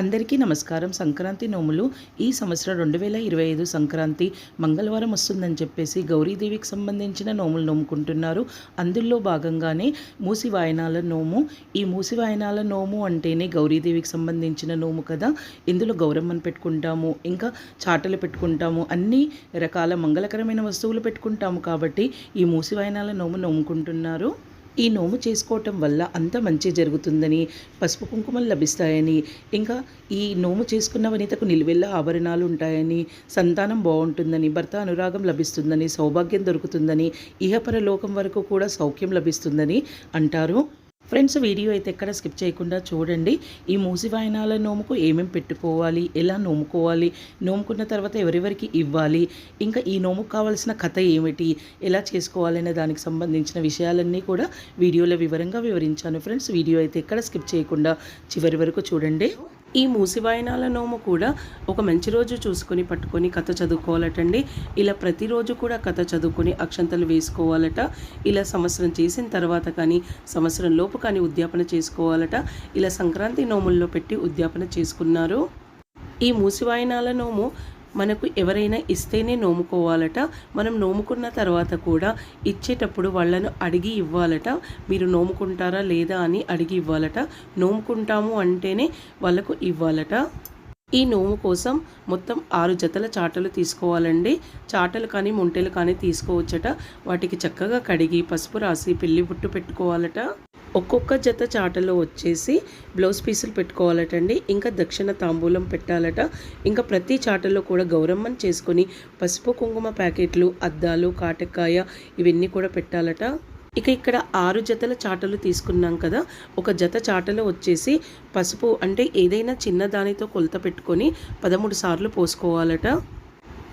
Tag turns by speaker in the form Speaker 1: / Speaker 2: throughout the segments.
Speaker 1: అందరికీ నమస్కారం. సంక్రాంతి నోములు ఈ సంవత్సరం రెండు వేల ఇరవై ఐదు సంక్రాంతి మంగళవారం వస్తుందని చెప్పేసి గౌరీదేవికి సంబంధించిన నోములు నోముకుంటున్నారు. అందులో భాగంగానే మూసి వాయనాల నోము. ఈ మూసి వాయనాల నోము అంటేనే గౌరీదేవికి సంబంధించిన నోము కదా. ఇందులో గౌరమ్మను పెట్టుకుంటాము ఇంకా చాటలు పెట్టుకుంటాము అన్ని రకాల మంగళకరమైన వస్తువులు పెట్టుకుంటాము కాబట్టి ఈ మూసి వాయనాల నోము నోముకుంటున్నారు. ఈ నోము చేసుకోవటం వల్ల అంత మంచి జరుగుతుందని పసుపు కుంకుమలు లభిస్తాయని ఇంకా ఈ నోము చేసుకున్న వనితకు నిలువెల్ల ఆభరణాలు ఉంటాయని సంతానం బాగుంటుందని భర్త అనురాగం లభిస్తుందని సౌభాగ్యం దొరుకుతుందని ఇహపరలోకం వరకు కూడా సౌఖ్యం లభిస్తుందని అంటారు ఫ్రెండ్స్ వీడియో అయితే ఎక్కడ స్కిప్ చేయకుండా చూడండి. ఈ మూసి వాయనాల నోముకు ఏమేమి పెట్టుకోవాలి ఎలా నోముకోవాలి నోముకున్న తర్వాత ఎవరెవరికి ఇవ్వాలి ఇంకా ఈ నోముకు కావాల్సిన కథ ఏమిటి ఎలా చేసుకోవాలనే దానికి సంబంధించిన విషయాలన్నీ కూడా వీడియోలో వివరంగా వివరించాను. ఫ్రెండ్స్ వీడియో అయితే ఎక్కడ స్కిప్ చేయకుండా చివరి వరకు చూడండి. ఈ మూసివాయనాల నోము కూడా ఒక మంచి రోజు చూసుకొని పట్టుకొని కథ చదువుకోవాలటండి. ఇలా ప్రతిరోజు కూడా కథ చదువుకొని అక్షంతలు వేసుకోవాలట. ఇలా సంవత్సరం చేసిన తర్వాత కానీ సంవత్సరం లోపు కానీ ఉద్యాపన చేసుకోవాలట. ఇలా సంక్రాంతి నోముల్లో పెట్టి ఉద్యాపన చేసుకున్నారు. ఈ మూసివాయనాల నోము మనకు ఎవరైనా ఇస్తేనే నోముకోవాలట. మనం నోముకున్న తర్వాత కూడా ఇచ్చేటప్పుడు వాళ్ళను అడిగి ఇవ్వాలట. మీరు నోముకుంటారా లేదా అని అడిగి ఇవ్వాలట. నోముకుంటాము అంటేనే వాళ్ళకు ఇవ్వాలట. ఈ నోము కోసం మొత్తం ఆరు జతల చాటలు తీసుకోవాలండి. చాటలు కానీ ముంటెలు కానీ తీసుకోవచ్చట. వాటికి చక్కగా కడిగి పసుపు రాసి పెళ్ళి బుట్టు పెట్టుకోవాలట. ఒక్కొక్క జత చాటలో వచ్చేసి బ్లౌజ్ పీసులు పెట్టుకోవాలటండి ఇంకా దక్షిణ తాంబూలం పెట్టాలట. ఇంకా ప్రతి చాటలో కూడా గౌరమ్మని చేసుకొని పసుపు కుంకుమ ప్యాకెట్లు అద్దాలు కాటకాయ ఇవన్నీ కూడా పెట్టాలట. ఇక ఇక్కడ ఆరు జతల చాటలు తీసుకున్నాం కదా ఒక జత చాటలో వచ్చేసి పసుపు అంటే ఏదైనా చిన్న దానితో కొలత పెట్టుకొని పదమూడు సార్లు పోసుకోవాలట.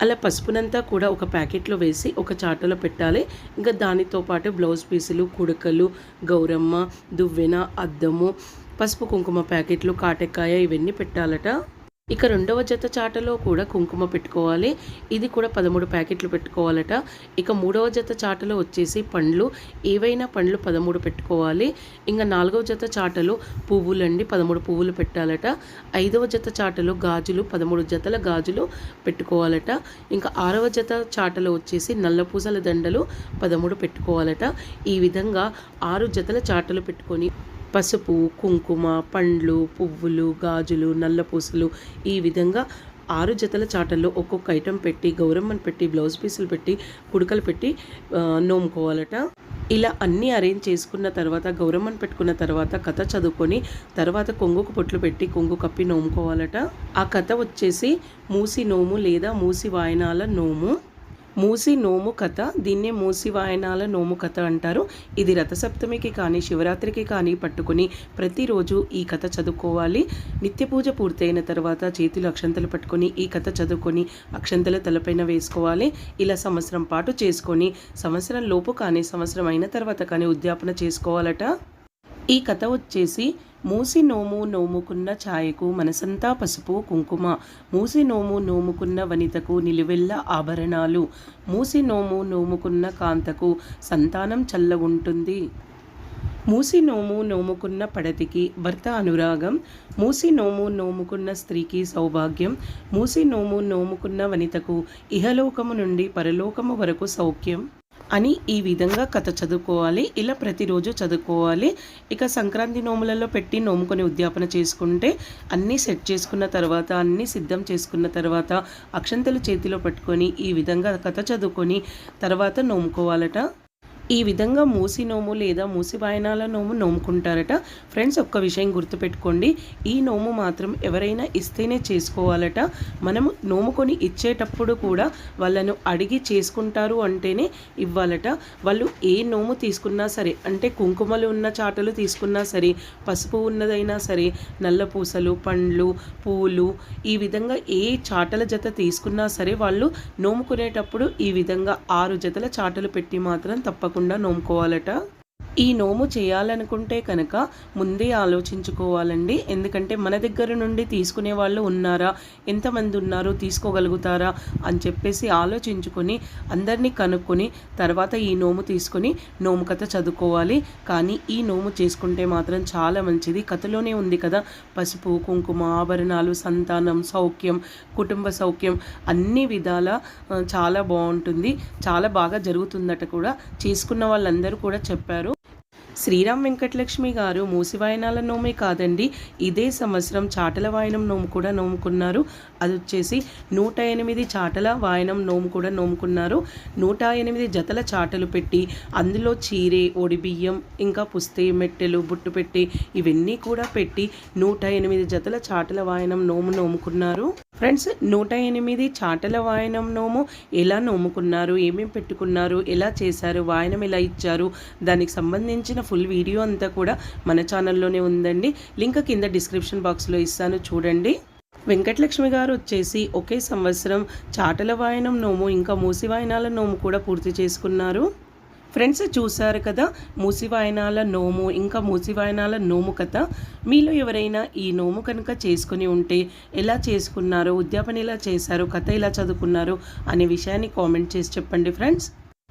Speaker 1: అలా పసుపునంతా కూడా ఒక ప్యాకెట్లో వేసి ఒక చాటలో పెట్టాలి. ఇంకా దానితో పాటు బ్లౌజ్ పీసులు కుడకలు గౌరమ్మ దువ్వెన అద్దము పసుపు కుంకుమ ప్యాకెట్లు కాటెక్కాయ ఇవన్నీ పెట్టాలట. ఇక రెండవ జత చాటలో కూడా కుంకుమ పెట్టుకోవాలి. ఇది కూడా పదమూడు ప్యాకెట్లు పెట్టుకోవాలట. ఇక మూడవ జత చాటలో వచ్చేసి పండ్లు. ఏవైనా పండ్లు పదమూడు పెట్టుకోవాలి. ఇంకా నాలుగవ జత చాటలో పువ్వులు అండి పదమూడు పువ్వులు పెట్టాలట. ఐదవ జత చాటలో గాజులు పదమూడు జతల గాజులు పెట్టుకోవాలట. ఇంకా ఆరవ జత చాటలో వచ్చేసి నల్ల పూసల దండలు పదమూడు పెట్టుకోవాలట. ఈ విధంగా ఆరు జతల చాటలు పెట్టుకొని పసుపు కుంకుమ పండ్లు పువ్వులు గాజులు నల్లపూసలు ఈ విధంగా ఆరు జతల చాటల్లో ఒక్కొక్క ఐటెం పెట్టి గౌరమ్మను పెట్టి బ్లౌజ్ పీసులు పెట్టి కుడుకలు పెట్టి నోముకోవాలట. ఇలా అన్నీ అరేంజ్ చేసుకున్న తర్వాత గౌరమ్మను పెట్టుకున్న తర్వాత కథ చదువుకొని తర్వాత కొంగుకు పొట్లు పెట్టి కొంగు కప్పి నోముకోవాలట. ఆ కథ వచ్చేసి మూసి నోము లేదా మూసి వాయనాల నోము. మూసి నోము కథ దీన్నే మూసి వాయనాల నోము కథ అంటారు. ఇది రథసప్తమికి కానీ శివరాత్రికి కానీ పట్టుకుని ప్రతిరోజు ఈ కథ చదువుకోవాలి. నిత్య పూజ పూర్తయిన తర్వాత చేతులు అక్షంతలు పట్టుకొని ఈ కథ చదువుకొని అక్షంతల తలపైన వేసుకోవాలి. ఇలా సంవత్సరం పాటు చేసుకొని సంవత్సరం లోపు కానీ సంవత్సరం అయిన తర్వాత కానీ ఉద్యాపన చేసుకోవాలట. ఈ కథ వచ్చేసి మూసి నోము నోముకున్న ఛాయకు మనసంతా పసుపు కుంకుమ. మూసి నోము నోముకున్న వనితకు నిలువెల్ల ఆభరణాలు. మూసి నోము నోముకున్న కాంతకు సంతానం చల్లగుంటుంది. మూసి నోము నోముకున్న పడతికి భర్త అనురాగం. మూసి నోము నోముకున్న స్త్రీకి సౌభాగ్యం. మూసి నోము నోముకున్న వనితకు ఇహలోకము నుండి పరలోకము వరకు సౌఖ్యం. అని ఈ విధంగా కథ చదువుకోవాలి. ఇలా ప్రతిరోజు చదువుకోవాలి. ఇక సంక్రాంతి నోములలో పెట్టి నోముకొని ఉద్యాపన చేసుకుంటే అన్నీ సెట్ చేసుకున్న తర్వాత అన్నీ సిద్ధం చేసుకున్న తర్వాత అక్షంతలు చేతిలో పట్టుకొని ఈ విధంగా కథ చదువుకొని తర్వాత నోముకోవాలట. ఈ విధంగా మూసి నోము లేదా మూసి వాయనాల నోము నోముకుంటారట. ఫ్రెండ్స్ ఒక్క విషయం గుర్తుపెట్టుకోండి. ఈ నోము మాత్రం ఎవరైనా ఇస్తేనే చేసుకోవాలట. మనము నోముకొని ఇచ్చేటప్పుడు కూడా వాళ్ళను అడిగి చేసుకుంటారు అంటేనే ఇవ్వాలట. వాళ్ళు ఏ నోము తీసుకున్నా సరే అంటే కుంకుమలు ఉన్న చాటలు తీసుకున్నా సరే పసుపు ఉన్నదైనా సరే నల్ల పూసలు పండ్లు పూలు ఈ విధంగా ఏ చాటల జత తీసుకున్నా సరే వాళ్ళు నోముకునేటప్పుడు ఈ విధంగా ఆరు జతల చాటలు పెట్టి మాత్రం తప్పకుండా తప్పకుండా నోముకోవాలట. ఈ నోము చేయాలనుకుంటే కనుక ముందే ఆలోచించుకోవాలండి. ఎందుకంటే మన దగ్గర నుండి తీసుకునే వాళ్ళు ఉన్నారా? ఎంతమంది ఉన్నారు? తీసుకోగలుగుతారా? అని చెప్పేసి ఆలోచించుకొని అందరినీ కనుక్కొని తర్వాత ఈ నోము తీసుకొని నోము కథ చదువుకోవాలి. కానీ ఈ నోము చేసుకుంటే మాత్రం చాలా మంచిది. కథలోనే ఉంది కదా. పసుపు కుంకుమ ఆభరణాలు సంతానం సౌఖ్యం కుటుంబ సౌఖ్యం అన్ని విధాల చాలా బాగుంటుంది. చాలా బాగా జరుగుతుందట కూడా. చేసుకున్న వాళ్ళందరూ కూడా చెప్పారు. శ్రీరామ్ వెంకటలక్ష్మి గారు మూసివాయనాల నోమే కాదండి ఇదే సంవత్సరం చాటల వాయనం నోము కూడా నోముకున్నారు. అది వచ్చేసి నూట ఎనిమిది చాటల వాయనం నోము కూడా నోముకున్నారు. నూట ఎనిమిది జతల చాటలు పెట్టి అందులో చీరే ఒడిబియ్యం ఇంకా పుస్తే మెట్టెలు బుట్టు పెట్టి ఇవన్నీ కూడా పెట్టి నూట ఎనిమిది జతల చాటల వాయనం నోము నోముకున్నారు. ఫ్రెండ్స్ నూట ఎనిమిది చాటల వాయనం నోము ఎలా నోముకున్నారు ఏమేమి పెట్టుకున్నారు ఎలా చేశారు వాయనం ఎలా ఇచ్చారు దానికి సంబంధించిన ఫుల్ వీడియో అంతా కూడా మన ఛానల్లోనే ఉందండి. లింక్ కింద డిస్క్రిప్షన్ బాక్స్లో ఇస్తాను చూడండి. వెంకటలక్ష్మి గారు వచ్చేసి ఒకే సంవత్సరం చాటల వాయనం నోము ఇంకా మూసి వాయనాల నోము కూడా పూర్తి చేసుకున్నారు. ఫ్రెండ్స్ చూశారు కదా మూసివాయనాల నోము ఇంకా మూసివాయనాల నోము కథ. మీలో ఎవరైనా ఈ నోము కనుక చేసుకుని ఉంటే ఎలా చేసుకున్నారో ఉద్యాపన ఎలా చేశారో కథ ఎలా చదువుకున్నారో అనే విషయాన్ని కామెంట్ చేసి చెప్పండి ఫ్రెండ్స్